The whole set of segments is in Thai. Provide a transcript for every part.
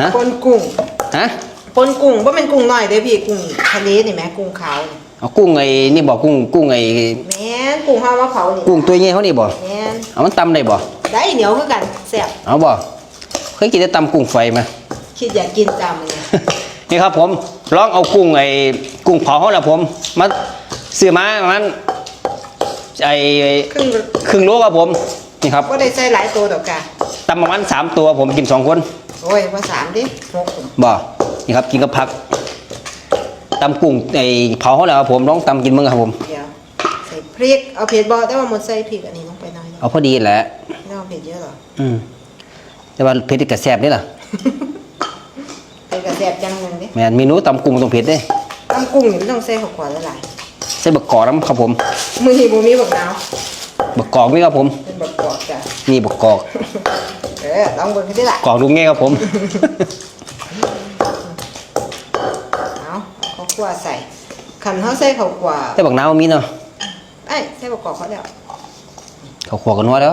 ฮะปนกุ้งฮะปนกุ้งว่าเป็นกุ้งน้อยเด้อพี่กุ้งทะเลนี่แหมกุ้งขาวนี่เอากุ้งไอ้นี่บ่กุ้งกุ้งไอ้แม่นกุ้งห้าวมะเผานี่กุ้งตัวใหญ่เขานี่บ่แม่นเอามันตำได้บ่ได้เหนียวคือกันแซ่บเอาบ่เคยกินแต่ตำกุ้งไฟไหมคิดอยากกินจำเลยนี่ครับผมลองเอากุ้งไอ้กุ้งเผาเขาแหละผมมาซื้อมาประมันไอ้ครึ่งครึ่งโลครับผมนี่ครับก็ได้ใส่หลายตัวดอกกะ ตำประมาณสามตัวผมกินสองคน โอ้ยว่าสามดิหกบ่นี่ครับกินกับผักตำกุ้งไอ้เผาเขาแหละครับผมลองตำกินมึงครับผมเดี๋ยวใส่พริกเอาเผ็ดบ่แต่ว่าหมดใส่พริกอันนี้ลงไปหน่อยนึงเอาพอดีแหละไม่เอาเผ็ดเยอะหรออืมแต่ว่าเผ็ดกับแซ่บนี่ล่ะเป็นกระแซ่บจังหนึงดิแม่นเมนูตำกุ้งต้องเผ็ดเด้ตั้งกุ้งนี่ไม่ต้องใส่ข้าวขวานหลายใส่บักกอกน้ำครับผมๆมือนี่บ่มีบักนาวบักกอกนี่ครับผมเป็นบักกอกจ้ะนี่บักกอก เออลองเบิ่งกันดิล่ะกอกลุงเงี้ยครับผมเอาเอาข้าวคั่วใส่ขันเขาใส่ข้าวคั่วแต่บักน้ำมันมีเนาะไอ้ยใส่บักกอกเขาแล้วเขาขวกันนัวแล้ว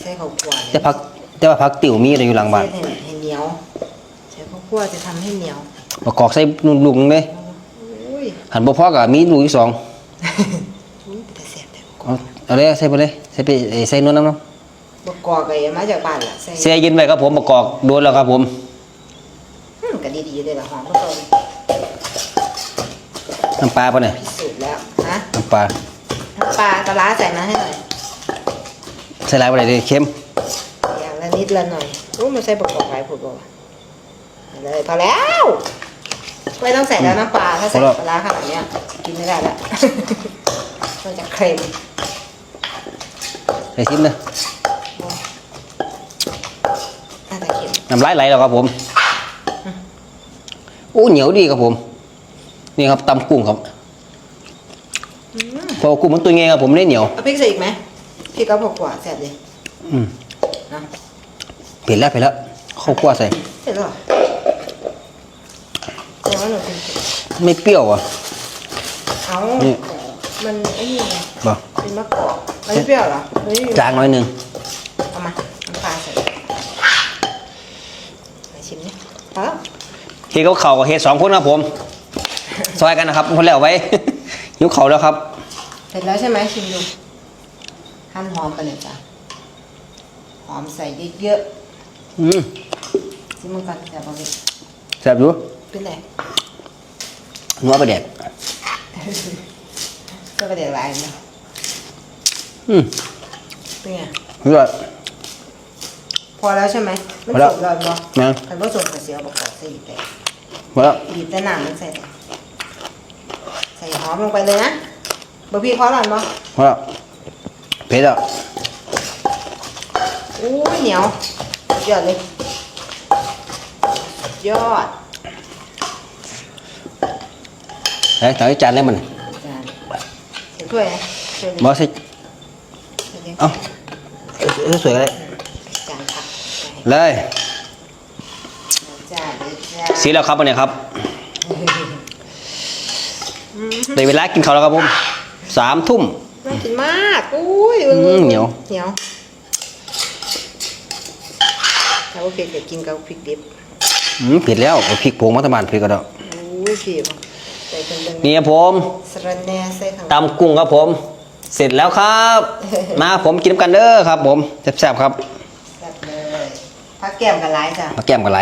ใส่ข้าวคั่วแต่พักแต่ว่าพักติ๋วมีอะไรอยู่หลังบ้านใส่ให้ให้เหนียวใส่ข้าวคั่วจะทำให้เหนียวบักกอกใส่ลุงๆเลยอุ้ยหันบ่พอกับมีลูกอีกสองอุ้ยแต่แซ่บแต่ เอาเอาเลยใส่ไปเลยใส่ไปเอ้ยใส่นวลน้ำเนาะ บักกอกไอ้มาจากบ้านล่ะใส่เสียยินไปครับผมบักกอกโดนแล้วครับผมอืมก็ดีๆเลยล่ะหอมก็ต้นน้ำปลาปะเนี่ยพิสูจน์แล้วนะน้ำปลาน้ำปลาปลาร้าใส่มาให้หน่อยใส่หลายไปเลยเค็มอย่างละนิดละหน่อยโอ้มันใส่บักกอกหลายผุดบ่วะเอาเลยพอแล้วไม่ต้องใส่แล้วน้ำปลาถ้าใส่ปลาร้าขนาดเนี้ยกินไม่ได้ละ มันจะเค็ม ใส่ชิมเลยน่าจะเค็ม น้ำลายไหลแล้วครับผมโอ้เหนียวดีครับผม นี่ครับตำกุ้งครับเพอกุ้งมันตัวเงี้ยครับผมไม่ได้เหนียวเอาพริกใส่อีกไหมพริกเอาผักกว่าดแซ่บเลยอืมนะเผ็ดแล้วเผ็ดแล้วข้าวคั่วใส่เสร็จแล้วเหรอแต่ว่าหนูกินเผ็ดไม่เปรี้ยวอะเอานี่มันไอ้นี่ไงบ่เป็นมะกอกมันไม่เปรี้ยวเหรอเฮ้ยจางหน่อยหนึง เอามาน้ำปลาใส่มาชิมนี่ เอาแล้วเฮ็ดกับเขาวกับเฮ็ดสองคนครับผมซอยกันนะครับคนแล้วไว้หิวเขาวแล้วครับ เสร็จแล้วใช่ไหมชิมดูหั่นหอมไปเลยจ้ะหอมใส่เยอะอืมๆชิมมันก่อนแต่บางทีแซ่บอยู่เป็นไรนัวไปแดกก็ไปเดี๋ยวไรนะอืมเป็นไงนี่ก็ พอแล้วใช่ไหมมันพอแล้วสดเลยบ่นะใครผสมกับเสียบอกใส่อีกแต่หมดแล้วบีบแต่น้ำมันใส่ ใส่หอมลงไปเลยนะบะพี่เขาหล่อนบ่หมดแล้วเผ็ดแล้วอู้ยเหนียวสุดยอดเลยสุดยอดไหนถ่ายจานเลยมันจานใส่ถ้วยนะถ้วยบอสใส่ใส่ดิเอ้าสวยๆก็ได้จานผัก เลยใส่จานเลยจ้าสีแล้วครับวันนี้ครับได้เวลากินข้าวแล้วครับผมสามทุ่มน่ากินมากอุ้ยอืมเหนียวเหนียวถ้าว่าเผ็ดก็กินกับพริกดิบอืมผิดแล้วเอาพริกผงมาตะบานพริกก็ได้อุ้ยเผ็ดใส่เป็นเรื่องนี่ครับผมสะระแหน่ใส่ข้างตำกุ้งครับผม เสร็จแล้วครับ มาผมกินน้ำกันเด้อครับ ผมแซ่บๆครับ พักแก้มกันหลายจ้ะมาแก้มกันไร